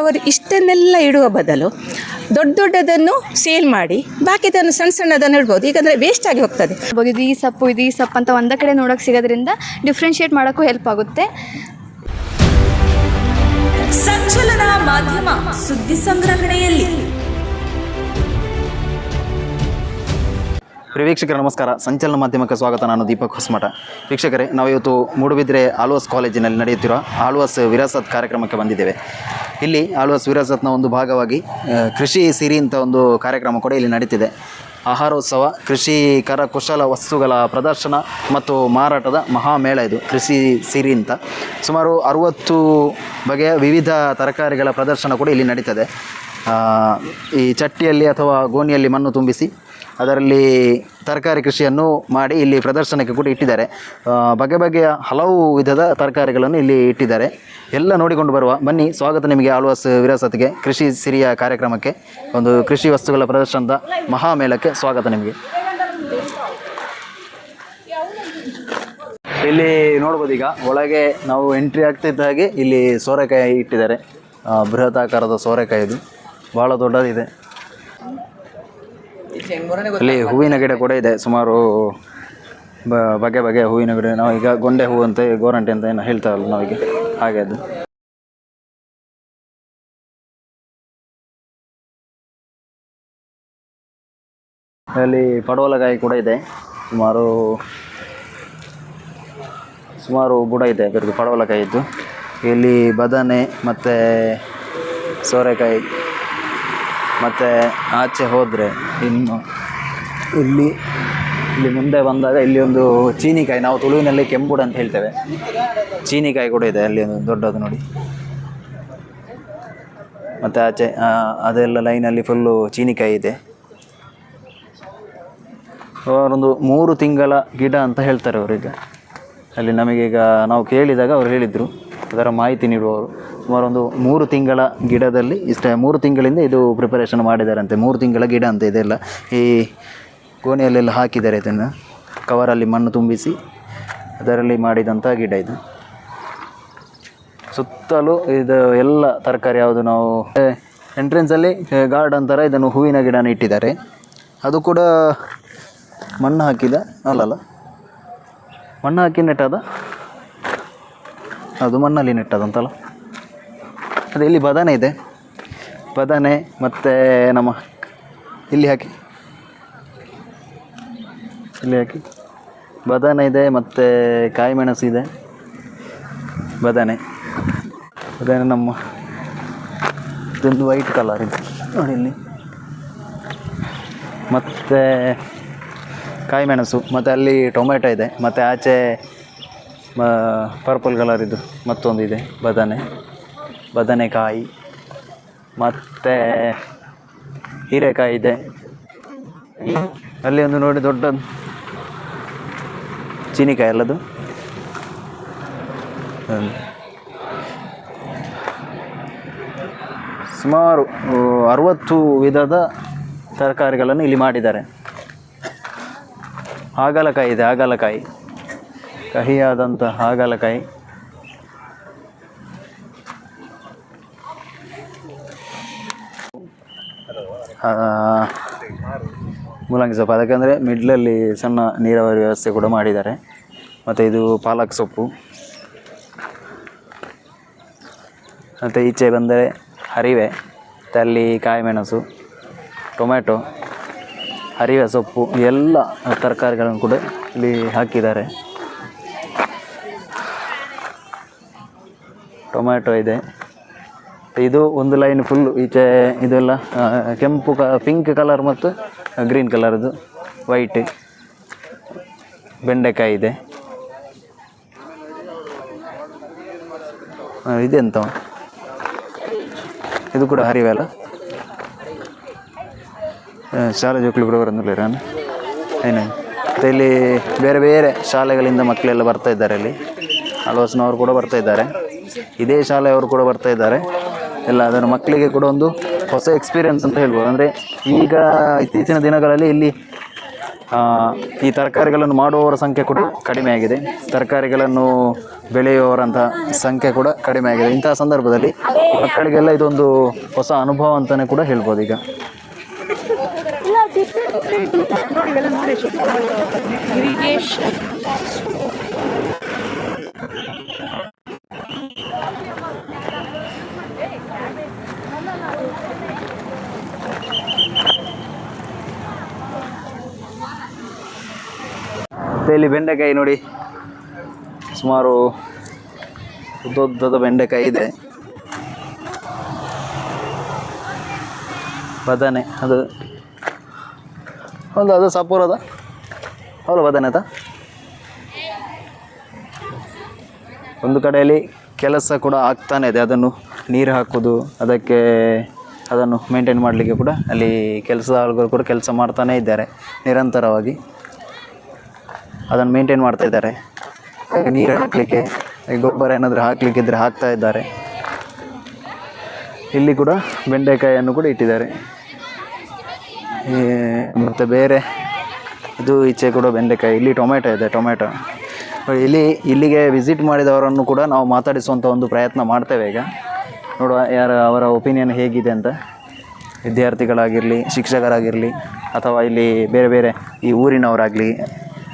ಅವರು ಇಷ್ಟನ್ನೆಲ್ಲ ಇಡುವ ಬದಲು ದೊಡ್ಡ ದೊಡ್ಡದನ್ನು ಸೇಲ್ ಮಾಡಿ ಬಾಕಿದನ್ನು ಸಣ್ಣ ಸಣ್ಣದನ್ನು ಇಡ್ಬೋದು. ಈಗಂದರೆ ವೇಸ್ಟ್ ಆಗಿ ಹೋಗ್ತದೆ. ಇದು ಈ ಸೊಪ್ಪು ಇದು ಈ ಸೊಪ್ಪು ಅಂತ ಒಂದೇ ಕಡೆ ನೋಡೋಕೆ ಸಿಗೋದ್ರಿಂದ ಡಿಫ್ರೆನ್ಷಿಯೇಟ್ ಮಾಡೋಕ್ಕೂ ಹೆಲ್ಪ್ ಆಗುತ್ತೆ. ಸಂಚಲನ ಮಾಧ್ಯಮ ಸುದ್ದಿ ಸಂಗ್ರಹಣೆಯಲ್ಲಿ. ಪ್ರಿಯ ವೀಕ್ಷಕರ, ನಮಸ್ಕಾರ. ಸಂಚಲನ ಮಾಧ್ಯಮಕ್ಕೆ ಸ್ವಾಗತ. ನಾನು ದೀಪಕ್ ಹೊಸಮಠ. ವೀಕ್ಷಕರೇ ನಾವು ಇವತ್ತು ಮೂಡುಬಿದ್ರೆ ಆಳ್ವಾಸ್ ಕಾಲೇಜಿನಲ್ಲಿ ನಡೆಯುತ್ತಿರುವ ಆಳ್ವಾಸ್ ವಿರಾಸತ್ ಕಾರ್ಯಕ್ರಮಕ್ಕೆ ಬಂದಿದ್ದೇವೆ. ಇಲ್ಲಿ ಆಳ್ವಾಸ್ ವಿರಾಸತ್ನ ಒಂದು ಭಾಗವಾಗಿ ಕೃಷಿ ಸಿರಿ ಅಂತ ಒಂದು ಕಾರ್ಯಕ್ರಮ ಕೂಡ ಇಲ್ಲಿ ನಡೀತಿದೆ. ಆಹಾರೋತ್ಸವ, ಕೃಷಿ ಕರಕುಶಲ ವಸ್ತುಗಳ ಪ್ರದರ್ಶನ ಮತ್ತು ಮಾರಾಟದ ಮಹಾಮೇಳ ಇದು, ಕೃಷಿ ಸಿರಿ ಅಂತ. ಸುಮಾರು ಅರುವತ್ತು ಬಗೆಯ ವಿವಿಧ ತರಕಾರಿಗಳ ಪ್ರದರ್ಶನ ಕೂಡ ಇಲ್ಲಿ ನಡೀತದೆ. ಈ ಚಟ್ಟಿಯಲ್ಲಿ ಅಥವಾ ಗೋಣಿಯಲ್ಲಿ ಮಣ್ಣು ತುಂಬಿಸಿ ಅದರಲ್ಲಿ ತರಕಾರಿ ಕೃಷಿಯನ್ನು ಮಾಡಿ ಇಲ್ಲಿ ಪ್ರದರ್ಶನಕ್ಕೆ ಕೂಡ ಇಟ್ಟಿದ್ದಾರೆ. ಬಗೆ ಬಗೆಯ ಹಲವು ವಿಧದ ತರಕಾರಿಗಳನ್ನು ಇಲ್ಲಿ ಇಟ್ಟಿದ್ದಾರೆ. ಎಲ್ಲ ನೋಡಿಕೊಂಡು ಬರುವ, ಬನ್ನಿ, ಸ್ವಾಗತ ನಿಮಗೆ ಆಳ್ವಾಸ್ ವಿರಾಸತ್ಗೆ, ಕೃಷಿ ಸಿರಿಯ ಕಾರ್ಯಕ್ರಮಕ್ಕೆ, ಒಂದು ಕೃಷಿ ವಸ್ತುಗಳ ಪ್ರದರ್ಶನದ ಮಹಾಮೇಳಕ್ಕೆ ಸ್ವಾಗತ ನಿಮಗೆ. ಇಲ್ಲಿ ನೋಡ್ಬೋದು ಈಗ ಒಳಗೆ ನಾವು ಎಂಟ್ರಿ ಆಗ್ತಿದ್ದ ಹಾಗೆ ಇಲ್ಲಿ ಸೋರೆಕಾಯಿ ಇಟ್ಟಿದ್ದಾರೆ. ಬೃಹತ್ ಆಕಾರದ ಸೋರೆಕಾಯಿ ಇದು ಭಾಳ ದೊಡ್ಡದಿದೆ. ಅಲ್ಲಿ ಹೂವಿನ ಗಿಡ ಕೂಡ ಇದೆ. ಸುಮಾರು ಬಗೆ ಬಗೆ ಬಗೆಯ ಹೂವಿನ ಗಿಡ. ನಾವು ಈಗ ಗೊಂಡೆ ಹೂವು ಅಂತ ಗೋರಂಟಿ ಅಂತ ಏನೋ ಹೇಳ್ತಾರಲ್ಲ ನಾವೀಗ. ಹಾಗೆ ಅದು. ಅಲ್ಲಿ ಪಡವಲಕಾಯಿ ಕೂಡ ಇದೆ. ಸುಮಾರು ಸುಮಾರು ಬುಡ ಇದೆ ಅದರದ್ದು ಪಡವಲಕಾಯಿ ಇದ್ದು ಇಲ್ಲಿ ಬದನೆ ಮತ್ತು ಸೋರೆಕಾಯಿ. ಮತ್ತು ಆಚೆ ಹೋದರೆ ಇನ್ನು ಇಲ್ಲಿ ಇಲ್ಲಿ ಮುಂದೆ ಬಂದಾಗ ಇಲ್ಲಿ ಒಂದು ಚೀನಿಕಾಯಿ, ನಾವು ತುಳುವಿನಲ್ಲಿ ಕೆಂಪುಡ ಅಂತ ಹೇಳ್ತೇವೆ. ಚೀನಿಕಾಯಿ ಕೂಡ ಇದೆ, ಅಲ್ಲಿ ಒಂದು ದೊಡ್ಡದು ನೋಡಿ. ಮತ್ತು ಆಚೆ ಅದೆಲ್ಲ ಲೈನಲ್ಲಿ ಫುಲ್ಲು ಚೀನಿಕಾಯಿ ಇದೆ. ಅವರೊಂದು ಮೂರು ತಿಂಗಳ ಗಿಡ ಅಂತ ಹೇಳ್ತಾರೆ ಅವರೀಗ ಅಲ್ಲಿ ನಮಗೀಗ ನಾವು ಕೇಳಿದಾಗ ಅವ್ರು ಹೇಳಿದರು, ಅದರ ಮಾಹಿತಿ ನೀಡುವವರು. ಸುಮಾರು ಒಂದು ಮೂರು ತಿಂಗಳ ಗಿಡದಲ್ಲಿ, ಇಷ್ಟ ಮೂರು ತಿಂಗಳಿಂದ ಇದು ಪ್ರಿಪರೇಷನ್ ಮಾಡಿದ್ದಾರಂತೆ ಮೂರು ತಿಂಗಳ ಗಿಡ ಅಂತ ಇದೆಲ್ಲ ಈ ಗೋಣಿಯಲ್ಲೆಲ್ಲ ಹಾಕಿದ್ದಾರೆ ಇದನ್ನು. ಕವರಲ್ಲಿ ಮಣ್ಣು ತುಂಬಿಸಿ, ಅದರಲ್ಲಿ ಮಾಡಿದಂಥ ಗಿಡ ಇದು. ಸುತ್ತಲೂ ಇದು ಎಲ್ಲ ತರಕಾರಿ ಯಾವುದು ನಾವು ಎಂಟ್ರೆನ್ಸಲ್ಲಿ ಗಾರ್ಡನ್ ಥರ ಇದನ್ನು ಹೂವಿನ ಗಿಡನ ಇಟ್ಟಿದ್ದಾರೆ. ಅದು ಕೂಡ ಮಣ್ಣು ಹಾಕಿದ, ಅಲ್ಲಲ್ಲ. ಮಣ್ಣು ಹಾಕಿ ನೆಟ್ಟದ ಅದು ಮಣ್ಣಲ್ಲಿ ನೆಟ್ಟದಂತಲ್ಲ ಅದೇ, ಇಲ್ಲಿ ಬದನೆ ಇದೆ. ಬದನೆ ಮತ್ತು ನಮ್ಮ ಇಲ್ಲಿ ಹಾಕಿ. ಇಲ್ಲಿ ಹಾಕಿ. ಬದನೆ ಇದೆ ಮತ್ತು ಕಾಯಿ ಮೆಣಸು ಇದೆ. ಬದನೆ. ಬದನೆ ನಮ್ಮ ಇದೊಂದು ವೈಟ್ ಕಲರ್ ಇದೆ. ನೋಡಿ ಇಲ್ಲಿ. ಮತ್ತು ಕಾಯಿ ಮೆಣಸು, ಮತ್ತು ಅಲ್ಲಿ ಟೊಮೆಟೊ ಇದೆ, ಮತ್ತು ಆಚೆ ಪರ್ಪಲ್ ಕಲರ್ ಇದು ಮತ್ತೊಂದು ಇದೆ, ಬದನೆ, ಬದನೆಕಾಯಿ, ಮತ್ತು ಹೀರೆಕಾಯಿ ಇದೆ. ಅಲ್ಲಿ ಒಂದು ನೋಡಿ ದೊಡ್ಡ ಚೀನಿಕಾಯಿ ಅಲ್ಲದು. ಸುಮಾರು ಅರವತ್ತು ವಿಧದ ತರಕಾರಿಗಳನ್ನು ಇಲ್ಲಿ ಮಾಡಿದ್ದಾರೆ. ಹಾಗಲಕಾಯಿ ಇದೆ, ಹಾಗಲಕಾಯಿ. ಕಹಿಯಾದಂಥ ಹಾಗಲಕಾಯಿ. ಮೂಲಂಗಿ ಸೊಪ್ಪು. ಅದಕ್ಕೆಂದರೆ ಮಿಡ್ಲಲ್ಲಿ ಸಣ್ಣ ನೀರಾವರಿ ವ್ಯವಸ್ಥೆ ಕೂಡ ಮಾಡಿದ್ದಾರೆ. ಮತ್ತು ಇದು ಪಾಲಕ್ ಸೊಪ್ಪು. ಮತ್ತು ಈಚೆ ಬಂದರೆ ಹರಿವೆ ಅಲ್ಲಿ ಕಾಯಿಮೆಣಸು ಟೊಮೆಟೊ ಹರಿವೆ ಸೊಪ್ಪು ಎಲ್ಲ ತರಕಾರಿಗಳನ್ನು ಕೂಡ ಇಲ್ಲಿ ಹಾಕಿದ್ದಾರೆ. ಟೊಮ್ಯಾಟೊ ಇದೆ. ಇದು ಒಂದು ಲೈನ್ ಫುಲ್ ಈಚೆ ಇದೆಲ್ಲ ಕೆಂಪು ಕ ಪಿಂಕ್ ಕಲರ್ ಮತ್ತು ಗ್ರೀನ್ ಕಲರ್ದು ವೈಟ್ ಬೆಂಡೆಕಾಯಿ ಇದೆ. ಇದೆಂತ? ಇದು ಕೂಡ ಹರಿವೆ ಅಲ್ಲ? ಆ, ಶಾಲೆ ಜೋಕ್ಳು ಕೂಡ ನಾನು ಏನು? ಮತ್ತು ಇಲ್ಲಿ ಬೇರೆ ಬೇರೆ ಶಾಲೆಗಳಿಂದ ಮಕ್ಕಳೆಲ್ಲ ಬರ್ತಾ ಇದ್ದಾರೆ ಇಲ್ಲಿ. ಹಲವಾಸ್ನವರು ಕೂಡ ಬರ್ತಾ ಇದ್ದಾರೆ. ಇದೇ ಶಾಲೆಯವರು ಕೂಡ ಬರ್ತಾ ಇದ್ದಾರೆ. ಎಲ್ಲ ಅದರ ಮಕ್ಕಳಿಗೆ ಕೂಡ ಒಂದು ಹೊಸ ಎಕ್ಸ್ಪೀರಿಯನ್ಸ್ ಅಂತ ಹೇಳ್ಬೋದು. ಅಂದರೆ ಈಗ ಇತ್ತೀಚಿನ ದಿನಗಳಲ್ಲಿ ಇಲ್ಲಿ ಈ ತರಕಾರಿಗಳನ್ನು ಮಾಡುವವರ ಸಂಖ್ಯೆ ಕೂಡ ಕಡಿಮೆ ಆಗಿದೆ. ತರಕಾರಿಗಳನ್ನು ಬೆಳೆಯುವವರಂಥ ಸಂಖ್ಯೆ ಕೂಡ ಕಡಿಮೆ ಆಗಿದೆ. ಇಂತಹ ಸಂದರ್ಭದಲ್ಲಿ ಮಕ್ಕಳಿಗೆಲ್ಲ ಇದೊಂದು ಹೊಸ ಅನುಭವ ಅಂತಲೇ ಕೂಡ ಹೇಳ್ಬೋದು ಈಗ. ಇಲ್ಲಿ ಬೆಂಡೆಕಾಯಿ ನೋಡಿ. ಸುಮಾರು ಉದ್ದುದ್ದದ ಬೆಂಡೆಕಾಯಿ ಇದೆ. ಬದನೆ ಅದು ಒಂದು ಅದು ಸಪೂರದ ಹೌದು ಬದನೆ ಆಯ್ತಾ? ಒಂದು ಕಡೆಯಲ್ಲಿ ಕೆಲಸ ಕೂಡ ಆಗ್ತಾನೆ ಇದೆ. ಅದನ್ನು ನೀರು ಹಾಕೋದು ಅದಕ್ಕೆ ಅದನ್ನು ಮೇಂಟೈನ್ ಮಾಡಲಿಕ್ಕೆ ಕೂಡ ಅಲ್ಲಿ ಕೆಲಸದ ಆಳುಗಳು ಕೂಡ ಕೆಲಸ ಮಾಡ್ತಾನೇ ಇದ್ದಾರೆ, ನಿರಂತರವಾಗಿ. ಅದನ್ನು ಮೇಂಟೈನ್ ಮಾಡ್ತಾ ಇದ್ದಾರೆ. ನೀರು ಹಾಕಲಿಕ್ಕೆ, ಗೊಬ್ಬರ ಏನಾದರೂ ಹಾಕಲಿಕ್ಕಿದ್ರೆ ಹಾಕ್ತಾ ಇದ್ದಾರೆ. ಇಲ್ಲಿ ಕೂಡ ಬೆಂಡೆಕಾಯಿಯನ್ನು ಕೂಡ ಇಟ್ಟಿದ್ದಾರೆ. ಮತ್ತು ಬೇರೆ, ಇದು ಈಚೆ ಕೂಡ ಬೆಂಡೆಕಾಯಿ, ಇಲ್ಲಿ ಟೊಮೆಟೊ ಇದೆ ಟೊಮೆಟೊ ಇಲ್ಲಿ, ಇಲ್ಲಿಗೆ ವಿಸಿಟ್ ಮಾಡಿದವರನ್ನು ಕೂಡ ನಾವು ಮಾತಾಡಿಸುವಂಥ ಒಂದು ಪ್ರಯತ್ನ ಮಾಡ್ತೇವೆ ಈಗ. ನೋಡುವ ಯಾರ, ಅವರ ಒಪಿನಿಯನ್ ಹೇಗಿದೆ ಅಂತ. ವಿದ್ಯಾರ್ಥಿಗಳಾಗಿರಲಿ, ಶಿಕ್ಷಕರಾಗಿರಲಿ, ಅಥವಾ ಇಲ್ಲಿ ಬೇರೆ ಬೇರೆ ಈ ಊರಿನವರಾಗಲಿ,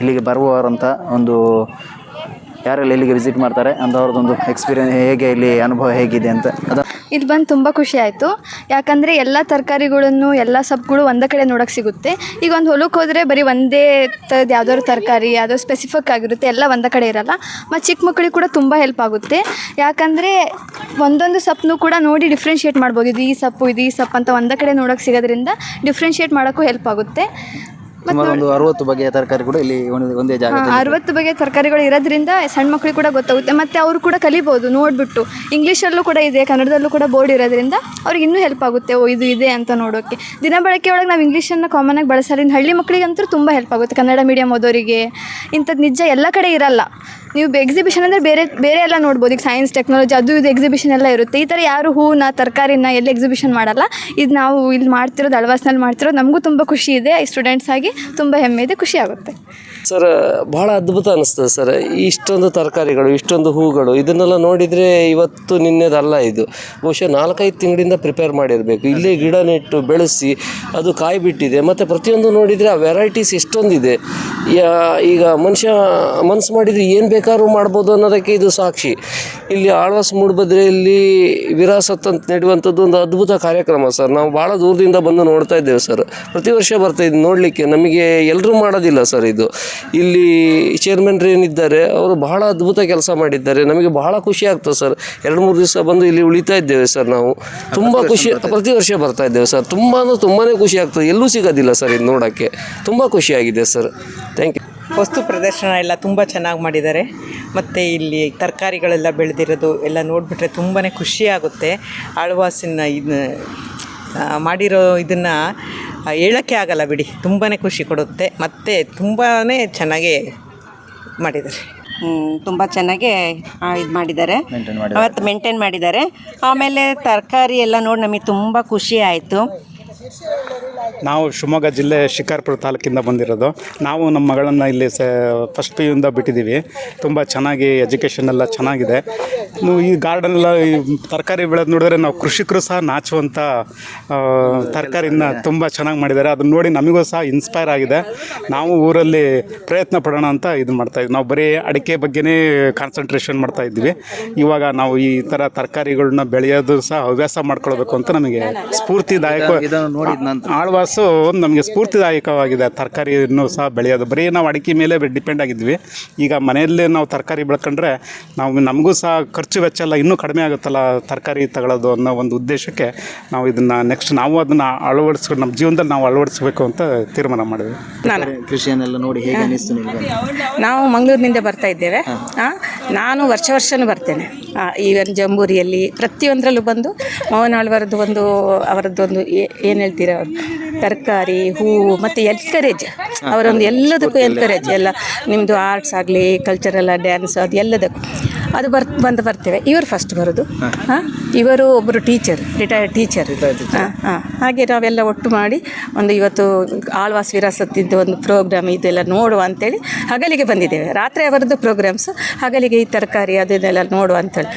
ಇಲ್ಲಿಗೆ ಬರುವವರಂಥ ಒಂದು ಯಾರೆಲ್ಲ ಇಲ್ಲಿಗೆ ವಿಸಿಟ್ ಮಾಡ್ತಾರೆ ಅಂಥವ್ರದ್ದೊಂದು ಎಕ್ಸ್ಪೀರಿಯನ್ಸ್ ಹೇಗೆ ಇಲ್ಲಿ ಅನುಭವ ಹೇಗಿದೆ ಅಂತ ಅದು ಇದು ಬಂದು ತುಂಬ ಖುಷಿ ಆಯಿತು. ಯಾಕಂದರೆ ಎಲ್ಲ ತರಕಾರಿಗಳನ್ನು, ಎಲ್ಲ ಸೊಪ್ಪುಗಳು ಒಂದೇ ಕಡೆ ನೋಡೋಕೆ ಸಿಗುತ್ತೆ. ಈಗ ಒಂದು ಹೊಲಕ್ಕೆ ಹೋದರೆ ಬರೀ ಒಂದೇ ಥರದ್ದು ಯಾವ್ದಾದ್ರು ತರಕಾರಿ ಯಾವುದೋ ಸ್ಪೆಸಿಫಿಕ್ ಆಗಿರುತ್ತೆ, ಎಲ್ಲ ಒಂದೇ ಕಡೆ ಇರಲ್ಲ. ಮತ್ತು ಚಿಕ್ಕ ಮಕ್ಕಳಿಗೆ ಕೂಡ ತುಂಬ ಹೆಲ್ಪ್ ಆಗುತ್ತೆ. ಯಾಕಂದರೆ ಒಂದೊಂದು ಸೊಪ್ಪನ್ನು ಕೂಡ ನೋಡಿ ಡಿಫ್ರೆನ್ಷಿಯೇಟ್ ಮಾಡ್ಬೋದು. ಇದು ಈ ಸೊಪ್ಪು, ಇದು ಈ ಸೊಪ್ಪು ಅಂತ ಒಂದೇ ಕಡೆ ನೋಡೋಕೆ ಸಿಗೋದ್ರಿಂದ ಡಿಫ್ರೆನ್ಷಿಯೇಟ್ ಮಾಡೋಕ್ಕೂ ಹೆಲ್ಪ್ ಆಗುತ್ತೆ. ಸುಮಾರು ಒಂದು ಅರವತ್ತು ಬಗೆಯ ತರಕಾರಿ ಕೂಡ ಇಲ್ಲಿ ಒಂದೇ ಒಂದೇ ಜಾಗದಲ್ಲಿ ಅರವತ್ತು ಬಗೆಯ ತರಕಾರಿಗಳು ಇರೋದ್ರಿಂದ ಸಣ್ಣ ಮಕ್ಕಳಿಗೆ ಕೂಡ ಗೊತ್ತಾಗುತ್ತೆ. ಮತ್ತೆ ಅವರು ಕೂಡ ಕಲಿಬೋದು ನೋಡಿಬಿಟ್ಟು. ಇಂಗ್ಲೀಷಲ್ಲೂ ಕೂಡ ಇದೆ ಕನ್ನಡದಲ್ಲೂ ಕೂಡ ಬೋರ್ಡ್ ಇರೋದ್ರಿಂದ ಅವ್ರಿಗೆ ಇನ್ನೂ ಹೆಲ್ಪ್ ಆಗುತ್ತೆ. ಓ ಇದು ಇದೆ ಅಂತ ನೋಡೋಕ್ಕೆ ದಿನ ಬಳಕೆ ಒಳಗೆ ನಾವು ಇಂಗ್ಲೀಷನ್ನು ಕಾಮನ್ ಆಗಿ ಇನ್ನು ಹಳ್ಳಿ ಮಕ್ಕಳಿಗಂತೂ ತುಂಬ ಹೆಲ್ಪ್ ಆಗುತ್ತೆ. ಕನ್ನಡ ಮೀಡಿಯಮ್ ಓದೋರಿಗೆ. ಇಂಥದ್ದು ನಿಜ ಎಲ್ಲ ಕಡೆ ಇರಲ್ಲ. ನೀವು ಎಕ್ಸಿಬಿಷನ್ ಅಂದರೆ ಬೇರೆ ಬೇರೆ ಎಲ್ಲ ನೋಡ್ಬೋದು. ಈಗ ಸೈನ್ಸ್ ಟೆಕ್ನಾಲಜಿ ಅದು ಇದು ಎಕ್ಸಿಬಿಷನ್ ಎಲ್ಲ ಇರುತ್ತೆ. ಈ ಥರ ಯಾರು ಹೂನ ತರಕಾರಿನ ಎಲ್ಲಿ ಎಕ್ಸಿಬಿಷನ್ ಮಾಡಲ್ಲ. ಇದು ನಾವು ಇಲ್ಲಿ ಮಾಡ್ತಿರೋದು ಅಳವಾಸ್ನಲ್ಲಿ ಮಾಡ್ತಿರೋದು ನಮಗೂ ತುಂಬ ಖುಷಿ ಇದೆ. ಸ್ಟೂಡೆಂಟ್ಸ್ ಆಗಿ ತುಂಬ ಹೆಮ್ಮೆ ಇದೆ, ಖುಷಿ ಆಗುತ್ತೆ. ಸರ್, ಬಹಳ ಅದ್ಭುತ ಅನಿಸ್ತದೆ ಸರ್. ಇಷ್ಟೊಂದು ತರಕಾರಿಗಳು, ಇಷ್ಟೊಂದು ಹೂಗಳು, ಇದನ್ನೆಲ್ಲ ನೋಡಿದರೆ ಇವತ್ತು ನಿನ್ನೆದಲ್ಲ ಇದು. ಬಹುಶಃ ನಾಲ್ಕೈದು ತಿಂಗಳಿಂದ ಪ್ರಿಪೇರ್ ಮಾಡಿರಬೇಕು. ಇಲ್ಲೇ ಗಿಡ ನೆಟ್ಟು ಬೆಳೆಸಿ ಅದು ಕಾಯಿ ಬಿಟ್ಟಿದೆ ಮತ್ತು ಪ್ರತಿಯೊಂದು ನೋಡಿದರೆ ಆ ವೆರೈಟೀಸ್ ಎಷ್ಟೊಂದಿದೆ. ಈಗ ಮನುಷ್ಯ ಮನಸ್ಸು ಮಾಡಿದರೆ ಏನು ಬೇಕಾದ್ರೂ ಮಾಡ್ಬೋದು ಅನ್ನೋದಕ್ಕೆ ಇದು ಸಾಕ್ಷಿ. ಇಲ್ಲಿ ಆಳ್ವಾಸ್ ಮೂಡುಬದ್ರೆಯಲ್ಲಿ ವಿರಾಸತ್ ಅಂತ ನೆಡುವಂಥದ್ದು ಒಂದು ಅದ್ಭುತ ಕಾರ್ಯಕ್ರಮ ಸರ್. ನಾವು ಭಾಳ ದೂರದಿಂದ ಬಂದು ನೋಡ್ತಾ ಇದ್ದೇವೆ ಸರ್. ಪ್ರತಿ ವರ್ಷ ಬರ್ತಾ ಇದ್ದು ನೋಡಲಿಕ್ಕೆ ನಮಗೆ ಎಲ್ಲರೂ ಮಾಡೋದಿಲ್ಲ ಸರ್ ಇದು. ಇಲ್ಲಿ ಚೇರ್ಮನ್ರು ಏನಿದ್ದಾರೆ ಅವರು ಬಹಳ ಅದ್ಭುತ ಕೆಲಸ ಮಾಡಿದ್ದಾರೆ. ನಮಗೆ ಬಹಳ ಖುಷಿ ಆಗ್ತದೆ ಸರ್. ಎರಡು ಮೂರು ದಿವಸ ಬಂದು ಇಲ್ಲಿ ಉಳಿತಾ ಇದ್ದೇವೆ ಸರ್ ನಾವು. ತುಂಬ ಖುಷಿ ಪ್ರತಿ ವರ್ಷ ಬರ್ತಾ ಇದ್ದೇವೆ ಸರ್. ತುಂಬ ಅಂದರೆ ತುಂಬಾ ಖುಷಿ ಆಗ್ತದೆ. ಎಲ್ಲೂ ಸಿಗೋದಿಲ್ಲ ಸರ್ ಇದು ನೋಡೋಕ್ಕೆ. ತುಂಬ ಖುಷಿಯಾಗಿದೆ ಸರ್. ಥ್ಯಾಂಕ್ ಯು ವಸ್ತು ಪ್ರದರ್ಶನ ಎಲ್ಲ ತುಂಬ ಚೆನ್ನಾಗಿ ಮಾಡಿದ್ದಾರೆ. ಮತ್ತು ಇಲ್ಲಿ ತರಕಾರಿಗಳೆಲ್ಲ ಬೆಳೆದಿರೋದು ಎಲ್ಲ ನೋಡಿಬಿಟ್ರೆ ತುಂಬಾ ಖುಷಿಯಾಗುತ್ತೆ ಆಳ್ವಾಸಿನ ಇದನ್ನ ಮಾಡಿರೋ ಇದನ್ನು ಹೇಳೋಕ್ಕೆ ಆಗಲ್ಲ ಬಿಡಿ. ತುಂಬಾ ಖುಷಿ ಕೊಡುತ್ತೆ. ಮತ್ತು ತುಂಬಾ ಚೆನ್ನಾಗಿ ಮಾಡಿದ್ದಾರೆ. ತುಂಬ ಚೆನ್ನಾಗಿ ಇದು ಮಾಡಿದ್ದಾರೆ. ಅವತ್ತು ಮೇಂಟೈನ್ ಮಾಡಿದ್ದಾರೆ. ಆಮೇಲೆ ತರಕಾರಿ ಎಲ್ಲ ನೋಡಿ ನಮಗೆ ತುಂಬ ಖುಷಿ ಆಯಿತು. ನಾವು ಶಿವಮೊಗ್ಗ ಜಿಲ್ಲೆ ಶಿಕಾರ್ಪುರ ತಾಲೂಕಿಂದ ಬಂದಿರೋದು. ನಾವು ನಮ್ಮ ಮಗಳನ್ನು ಇಲ್ಲಿ ಸ ಫಸ್ಟ್ ಪಿ ಯುಯಿಂದ ಬಿಟ್ಟಿದ್ದೀವಿ. ತುಂಬ ಚೆನ್ನಾಗಿ ಎಜುಕೇಷನ್ ಎಲ್ಲ ಚೆನ್ನಾಗಿದೆ. ಈ ಗಾರ್ಡನ್ ಎಲ್ಲ ಈ ತರಕಾರಿ ಬೆಳೆದು ನೋಡಿದ್ರೆ ನಾವು ಕೃಷಿಕರು ಸಹ ನಾಚುವಂಥ ಆ, ತರಕಾರಿನ ತುಂಬ ಚೆನ್ನಾಗಿ ಮಾಡಿದ್ದಾರೆ. ಅದನ್ನ ನೋಡಿ ನಮಗೂ ಸಹ ಇನ್ಸ್ಪೈರ್ ಆಗಿದೆ. ನಾವು ಊರಲ್ಲಿ ಪ್ರಯತ್ನ ಪಡೋಣ ಅಂತ ಇದು ಮಾಡ್ತಾ ಇದ್ವಿ ನಾವು ಬರೀ ಅಡಿಕೆ ಬಗ್ಗೆನೇ ಕಾನ್ಸಂಟ್ರೇಷನ್ ಮಾಡ್ತಾ ಇದ್ವಿ ಇವಾಗ ನಾವು ಈ ಥರ ತರಕಾರಿಗಳನ್ನ ಬೆಳೆಯೋದು ಸಹ ಹವ್ಯಾಸ ಮಾಡ್ಕೊಳ್ಬೇಕು ಅಂತ ನಮಗೆ ಸ್ಫೂರ್ತಿದಾಯಕ ಆಳ್ವಾಸು ನಮಗೆ ಸ್ಫೂರ್ತಿದಾಯಕವಾಗಿದೆ. ತರಕಾರಿಯನ್ನು ಸಹ ಬೆಳೆಯೋದು. ಬರೀ ನಾವು ಅಡಿಕೆ ಮೇಲೆ ಡಿಪೆಂಡ್ ಆಗಿದ್ವಿ ಈಗ ಮನೆಯಲ್ಲೇ ನಾವು ತರಕಾರಿ ಬೆಳ್ಕೊಂಡ್ರೆ ನಾವು ನಮಗೂ ಸಹ ಖರ್ಚು ವೆಚ್ಚ ಎಲ್ಲ ಇನ್ನೂ ಕಡಿಮೆ ಆಗುತ್ತಲ್ಲ ತರಕಾರಿ ತಗೊಳ್ಳೋದು ಅನ್ನೋ ಒಂದು ಉದ್ದೇಶಕ್ಕೆ ನಾವು ಇದನ್ನು ನೆಕ್ಸ್ಟ್ ನಾವು ಅದನ್ನು ಅಳವಡಿಸ್ಕೊಂಡು ನಮ್ಮ ಜೀವನದಲ್ಲಿ ನಾವು ಅಳವಡಿಸ್ಬೇಕು ಅಂತ ತೀರ್ಮಾನ ಮಾಡಿದ್ವಿ. ನಾನು. ಕೃಷಿಯನ್ನೆಲ್ಲ ನೋಡಿ ಹೇಗೆ ಅನಿಸ್ತು ನಿಮಗೆ? ನಾವು ಮಂಗಳೂರಿನಿಂದ ಬರ್ತಾ ಇದ್ದೇವೆ. ನಾನು ವರ್ಷ ವರ್ಷವೂ ಬರ್ತೇನೆ. ಈವನ್ ಜಂಬೂರಿಯಲ್ಲಿ ಪ್ರತಿಯೊಂದರಲ್ಲೂ ಬಂದು ಮೋಹನಾಳ್ವರದ್ದು ಒಂದು ಅವರದ್ದೊಂದು ಏನು ಹೇಳ್ತೀರಾ ತರಕಾರಿ ಹೂವು ಮತ್ತು ಎನ್ಕರೇಜ್ ಅವರೊಂದು ಎಲ್ಲದಕ್ಕೂ ಎನ್ಕರೇಜ್ ಎಲ್ಲ. ನಿಮ್ಮದು ಆರ್ಟ್ಸ್ ಆಗಲಿ ಕಲ್ಚರಲ್ಲ ಡ್ಯಾನ್ಸ್ ಅದು ಎಲ್ಲದಕ್ಕೂ. ಅದು ಬರ್ ಬಂದು ಬರ್ತೇವೆ. ಇವರು ಫಸ್ಟ್ ಬರೋದು. ಹಾಂ. ಇವರು ಒಬ್ಬರು ಟೀಚರ್ ರಿಟೈರ್ಡ್ ಟೀಚರ್ ಹಾಂ ಹಾಂ. ಹಾಗೆ ನಾವೆಲ್ಲ ಒಟ್ಟು ಮಾಡಿ ಒಂದು ಇವತ್ತು ಆಳ್ವಾಸ್ ವಿರಾಸತ್ತಿದ್ದು ಒಂದು ಪ್ರೋಗ್ರಾಮ್ ಇದೆಲ್ಲ ನೋಡುವ ಅಂತೇಳಿ ಹಗಲಿಗೆ ಬಂದಿದ್ದೇವೆ. ರಾತ್ರಿ ಅವರದ್ದು ಪ್ರೋಗ್ರಾಮ್ಸ್ ಹಗಲಿಗೆ ಈ ತರಕಾರಿ ಅದನ್ನೆಲ್ಲ ನೋಡುವ ಅಂತೇಳಿ.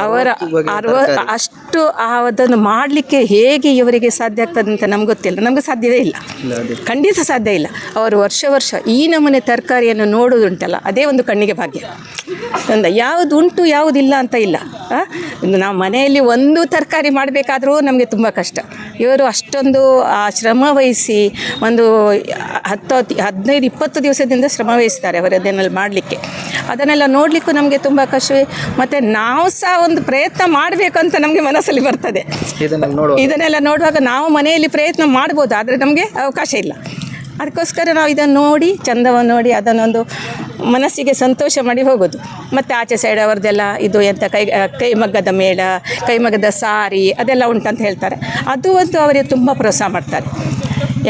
ಅವರ ಅರ್ವ ಅಷ್ಟು ಆ ಅದನ್ನು ಮಾಡಲಿಕ್ಕೆ ಹೇಗೆ ಇವರಿಗೆ ಸಾಧ್ಯ ಆಗ್ತದೆ ಅಂತ ನಮ್ಗೆ ಗೊತ್ತಿಲ್ಲ. ನಮಗೆ ಸಾಧ್ಯವೇ ಇಲ್ಲ. ಖಂಡಿತ ಸಾಧ್ಯ ಇಲ್ಲ. ಅವರು ವರ್ಷ ವರ್ಷ ಈ ನಮೂನೆ ತರಕಾರಿಯನ್ನು ನೋಡೋದುಂಟಲ್ಲ ಅದೇ ಒಂದು ಕಣ್ಣಿಗೆ ಭಾಗ್ಯ. ಒಂದು ಯಾವುದು ಉಂಟು ಯಾವುದಿಲ್ಲ ಅಂತ ಇಲ್ಲ? ನಾವು ಮನೆಯಲ್ಲಿ ಒಂದು ತರಕಾರಿ ಮಾಡಬೇಕಾದ್ರೂ ನಮಗೆ ತುಂಬ ಕಷ್ಟ. ಇವರು ಅಷ್ಟೊಂದು ಆ ಶ್ರಮ ವಹಿಸಿ ಒಂದು ಹತ್ತು ಹತ್ತು ಹದಿನೈದು ಇಪ್ಪತ್ತು ದಿವಸದಿಂದ ಶ್ರಮ ವಹಿಸ್ತಾರೆ ಅವರು ಅದನ್ನೆಲ್ಲ ಮಾಡಲಿಕ್ಕೆ. ಅದನ್ನೆಲ್ಲ ನೋಡಲಿಕ್ಕೂ ನಮಗೆ ತುಂಬ ಕಷ್ಟವೇ. ಮತ್ತು ನಾವು ಸಹ ಒಂದು ಪ್ರಯತ್ನ ಮಾಡಬೇಕು ಅಂತ ನಮಗೆ ಮನಸ್ಸಲ್ಲಿ ಬರ್ತದೆ. ಇದನ್ನೆಲ್ಲ ನೋಡುವಾಗ. ನಾವು ಮನೆಯಲ್ಲಿ ಪ್ರಯತ್ನ ಮಾಡ್ಬೋದು ಆದರೆ ನಮಗೆ ಅವಕಾಶ ಇಲ್ಲ. ಅದಕ್ಕೋಸ್ಕರ ನಾವು ಇದನ್ನು ನೋಡಿ ಚಂದವನ್ನು ನೋಡಿ ಅದನ್ನೊಂದು ಮನಸ್ಸಿಗೆ ಸಂತೋಷ ಮಾಡಿ ಹೋಗೋದು. ಮತ್ತು ಆಚೆ ಸೈಡ್ ಅವ್ರದ್ದೆಲ್ಲ ಇದು ಎಂಥ ಕೈ ಕೈಮಗ್ಗದ ಮೇಳ ಕೈಮಗ್ಗದ ಸಾರಿ ಅದೆಲ್ಲ ಉಂಟಂತ ಹೇಳ್ತಾರೆ. ಅದು ಒಂದು ಅವರಿಗೆ ತುಂಬ ಪ್ರೋತ್ಸಾಹ ಮಾಡ್ತಾರೆ.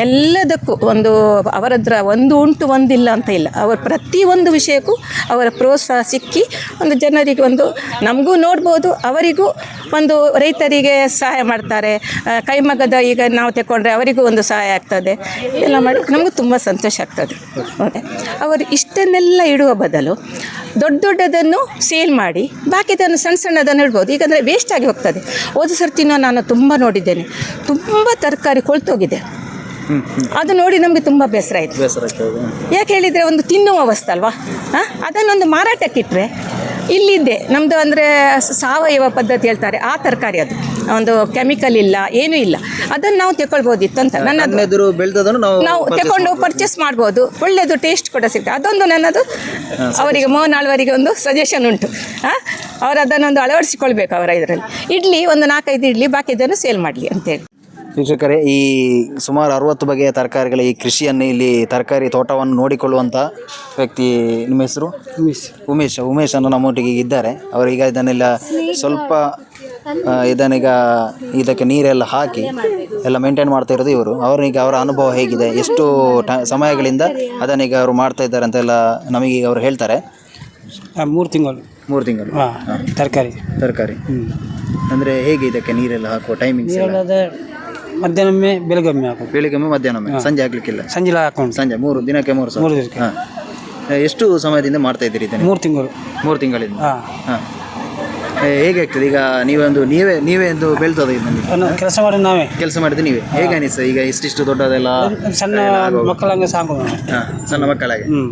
ಎಲ್ಲದಕ್ಕೂ ಒಂದು ಅವರದ್ರ ಒಂದು ಉಂಟು ಒಂದಿಲ್ಲ ಅಂತ ಇಲ್ಲ. ಅವರ ಪ್ರತಿಯೊಂದು ವಿಷಯಕ್ಕೂ ಅವರ ಪ್ರೋತ್ಸಾಹ ಸಿಕ್ಕಿ ಒಂದು ಜನರಿಗೆ ಒಂದು ನಮಗೂ ನೋಡ್ಬೋದು, ಅವರಿಗೂ ಒಂದು ರೈತರಿಗೆ ಸಹಾಯ ಮಾಡ್ತಾರೆ. ಕೈಮಗದ ಈಗ ನಾವು ತಗೊಂಡ್ರೆ ಅವರಿಗೂ ಒಂದು ಸಹಾಯ ಆಗ್ತದೆ. ಎಲ್ಲ ಮಾಡಿ ನಮಗೂ ತುಂಬ ಸಂತೋಷ ಆಗ್ತದೆ. ಓಕೆ ಅವರು ಇಷ್ಟನ್ನೆಲ್ಲ ಇಡುವ ಬದಲು ದೊಡ್ಡ ದೊಡ್ಡದನ್ನು ಸೇಲ್ ಮಾಡಿ, ಬಾಕಿದನ್ನು ಸಣ್ಣ ಸಣ್ಣದನ್ನು ಇಡ್ಬೋದು. ಈಗಂದರೆ ವೇಸ್ಟ್ ಆಗಿ ಹೋಗ್ತದೆ. ಹೋದ ಸರ್ತಿನೂ ನಾನು ತುಂಬ ನೋಡಿದ್ದೇನೆ. ತುಂಬ ತರಕಾರಿ ಕೊಳ್ತೋಗಿದೆ. ಅದು ನೋಡಿ ನಮಗೆ ತುಂಬ ಬೇಸರ ಆಯಿತು. ಬೇಸರ ಯಾಕೆ ಹೇಳಿದರೆ ಒಂದು ತಿನ್ನುವ ವಸ್ತು ಅಲ್ವಾ ಹಾಂ? ಅದನ್ನೊಂದು ಮಾರಾಟಕ್ಕಿಟ್ಟರೆ ಇಲ್ಲಿದ್ದೆ ನಮ್ಮದು ಅಂದರೆ ಸಾವಯವ ಪದ್ಧತಿ ಹೇಳ್ತಾರೆ ಆ ತರಕಾರಿ ಅದು. ಒಂದು ಕೆಮಿಕಲ್ ಇಲ್ಲ ಏನೂ ಇಲ್ಲ. ಅದನ್ನು ನಾವು ತಗೊಳ್ಬೋದಿತ್ತು ಅಂತ ನನ್ನ ಎದುರು ಬೆಳೆದದನ್ನು ನಾವು ನಾವು ತಗೊಂಡು ಪರ್ಚೇಸ್ ಮಾಡ್ಬೋದು. ಒಳ್ಳೆಯದು ಟೇಸ್ಟ್ ಕೂಡ ಸಿಗ್ತದೆ. ಅದೊಂದು ನನ್ನದು ಅವರಿಗೆ ಮೋಹನಾಳ್ವರಿಗೆ ಒಂದು ಸಜೆಷನ್ ಉಂಟು. ಹಾಂ? ಅವರು ಅದನ್ನೊಂದು ಅಳವಡಿಸಿಕೊಳ್ಬೇಕು ಅವರ ಇದರಲ್ಲಿ. ಇಡ್ಲಿ ಒಂದು ನಾಲ್ಕೈದು ಇಡ್ಲಿ ಬಾಕಿದನ್ನು ಸೇಲ್ ಮಾಡಲಿ ಅಂತೇಳಿ ವೀಕ್ಷಕರೇ ಈ ಸುಮಾರು ಅರವತ್ತು ಬಗೆಯ ತರಕಾರಿಗಳ ಈ ಕೃಷಿಯನ್ನು ಇಲ್ಲಿ ತರಕಾರಿ ತೋಟವನ್ನು ನೋಡಿಕೊಳ್ಳುವಂಥ ವ್ಯಕ್ತಿ ನಿಮ್ಮ ಹೆಸರು? ಉಮೇಶ್. ಉಮೇಶ್. ಉಮೇಶ್ ಅನ್ನು ನಮ್ಮೊಟ್ಟಿಗೆ ಇದ್ದಾರೆ. ಅವರೀಗ ಇದನ್ನೆಲ್ಲ ಸ್ವಲ್ಪ ಆ, ಇದನ್ನೀಗ ಇದಕ್ಕೆ ನೀರೆಲ್ಲ ಹಾಕಿ ಎಲ್ಲ ಮೇಂಟೈನ್ ಮಾಡ್ತಾ ಇರೋದು ಇವರು. ಅವ್ರನ್ನೀಗ ಅವರ ಅನುಭವ ಹೇಗಿದೆ? ಎಷ್ಟು ಟ ಸಮಯಗಳಿಂದ ಅದನ್ನೀಗ ಅವರು ಮಾಡ್ತಾ ಇದ್ದಾರೆ ಅಂತೆಲ್ಲ ನಮಗೀಗ ಅವರು ಹೇಳ್ತಾರೆ. ಮೂರು ತಿಂಗಳು. ಮೂರು ತಿಂಗಳು. ಹಾಂ ತರಕಾರಿ. ತರಕಾರಿ. ಅಂದರೆ ಹೇಗೆ ಇದಕ್ಕೆ ನೀರೆಲ್ಲ ಹಾಕುವ ಟೈಮಿಂಗ್ಸ್ ಎಲ್ಲ? ನೀರಲ್ಲದೆ ಮಧ್ಯಾಹ್ನೊಮ್ಮೆ ಬೆಳಗೊಮ್ಮೆ ಹಾಕೋದು. ಬೆಳಿಗ್ಗೆ ಮಧ್ಯಾಹ್ನ ಸಂಜೆ ಆಗ್ಲಿಕ್ಕಿಲ್ಲ. ಸಂಜೆ ಹಾಕೊಂಡು ಸಂಜೆ ಮೂರು ದಿನಕ್ಕೆ ಮೂರು ಮೂರು ದಿನಕ್ಕೆ. ಹಾಂ. ಎಷ್ಟು ಸಮಯದಿಂದ ಮಾಡ್ತಾ ಇದ್ದೀರಿ ಇದನ್ನು? ಮೂರು ತಿಂಗಳು. ಮೂರು ತಿಂಗಳಿಂದ. ಹಾಂ. ಹಾಂ. ಹೇಗೆ ಆಗ್ತದೆ? ಈಗ ನೀವೊಂದು ನೀವೇ ನೀವೇ ಒಂದು ಬೆಳ್ತದೆ ಕೆಲಸ ಮಾಡಿ ನಾವೇ. ಕೆಲಸ ಮಾಡಿದ್ರೆ ನೀವೇ. ಹೇಗೆ ಅನಿಸ್ತು? ಈಗ ಇಷ್ಟಿಷ್ಟು ದೊಡ್ಡದೆಲ್ಲ ಸಣ್ಣ ಮಕ್ಕಳಂಗೆ ಸಾಕು ಹಾಂ ಸಣ್ಣ ಮಕ್ಕಳಾಗೆ. ಹ್ಞೂ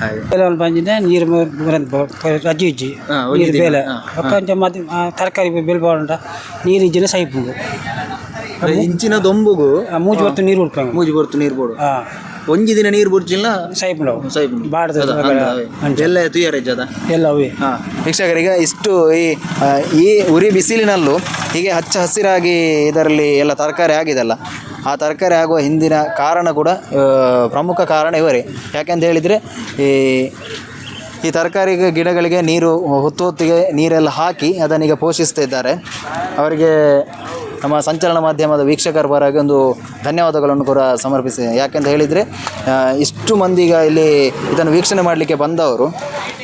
ಹಾಗೆ. ಬೇಲೆ ಬಂದಿದ್ದೆ ನೀರು ರಜ್ಜಿ ಇಜ್ಜಿ. ಹಾ, ನೀರು. ಬೇಲೆ. ಹಾ, ಒಕ್ಕಂಚ ಮತ್ತೆ ತರಕಾರಿ ಬೆಲೆ ಬಾಳುಂಟ ನೀರು ಇಜ್ಜಿನ ಸೈಪು ಇಂಚಿನ ದೊಂಬುಗು. ಮೂಜು ಬರ್ತು ನೀರು ಉಡ್ಪಂಗ ಮೂಜಿ ಬರ್ತು ನೀರು ಬೋಡು. ಒಂಜಿ ದಿನ ನೀರು ಬುಡ್ಚಿಲ್ಲ? ಸೈಪ್ ಸೈಪ್ ಬಾಡ್ದ ಎಲ್ಲ ತುಯ್ಯಾರ ಅದ ಎಲ್ಲ ಅವೇ. ವೀಕ್ಷಕರೀಗ ಇಷ್ಟು ಈ ಈ ಉರಿ ಬಿಸಿಲಿನಲ್ಲೂ ಹೀಗೆ ಹಚ್ಚ ಹಸಿರಾಗಿ ಇದರಲ್ಲಿ ಎಲ್ಲ ತರಕಾರಿ ಆಗಿದೆಲ್ಲ ಆ ತರಕಾರಿ ಆಗುವ ಹಿಂದಿನ ಕಾರಣ ಕೂಡ ಪ್ರಮುಖ ಕಾರಣ ಇವರೇ. ಯಾಕೆಂತ ಹೇಳಿದರೆ ಈ ಈ ತರಕಾರಿ ಗಿಡಗಳಿಗೆ ನೀರು ಹೊತ್ತು ಹೊತ್ತಿಗೆ ನೀರೆಲ್ಲ ಹಾಕಿ ಅದನ್ನೀಗ ಪೋಷಿಸ್ತಾ ಇದ್ದಾರೆ. ಅವರಿಗೆ ನಮ್ಮ ಸಂಚಲನ ಮಾಧ್ಯಮದ ವೀಕ್ಷಕರ ಪರವಾಗಿ ಒಂದು ಧನ್ಯವಾದಗಳನ್ನು ಕೂಡ ಸಮರ್ಪಿಸಿ ಯಾಕೆಂತ ಹೇಳಿದರೆ ಇಷ್ಟು ಮಂದಿಗ ಇಲ್ಲಿ ಇದನ್ನು ವೀಕ್ಷಣೆ ಮಾಡಲಿಕ್ಕೆ ಬಂದವರು,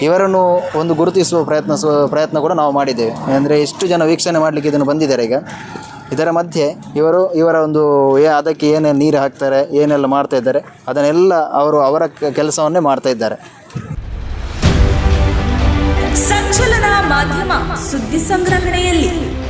ಇವರನ್ನು ಒಂದು ಗುರುತಿಸುವ ಪ್ರಯತ್ನ ಪ್ರಯತ್ನ ಕೂಡ ನಾವು ಮಾಡಿದ್ದೇವೆ. ಅಂದರೆ ಇಷ್ಟು ಜನ ವೀಕ್ಷಣೆ ಮಾಡಲಿಕ್ಕೆ ಇದನ್ನು ಬಂದಿದ್ದಾರೆ ಈಗ. ಇದರ ಮಧ್ಯೆ ಇವರು, ಇವರ ಒಂದು ಏ- ಅದಕ್ಕೆ ಏನೇನು ನೀರು ಹಾಕ್ತಾರೆ, ಏನೆಲ್ಲ ಮಾಡ್ತಾ ಇದ್ದಾರೆ, ಅದನ್ನೆಲ್ಲ ಅವರು ಅವರ ಕೆಲಸವನ್ನೇ ಮಾಡ್ತಾ ಇದ್ದಾರೆ. ಸಂಚಲನ ಮಾಧ್ಯಮ ಸುದ್ದಿ ಸಂಗ್ರಹಣೆಯಲ್ಲಿ.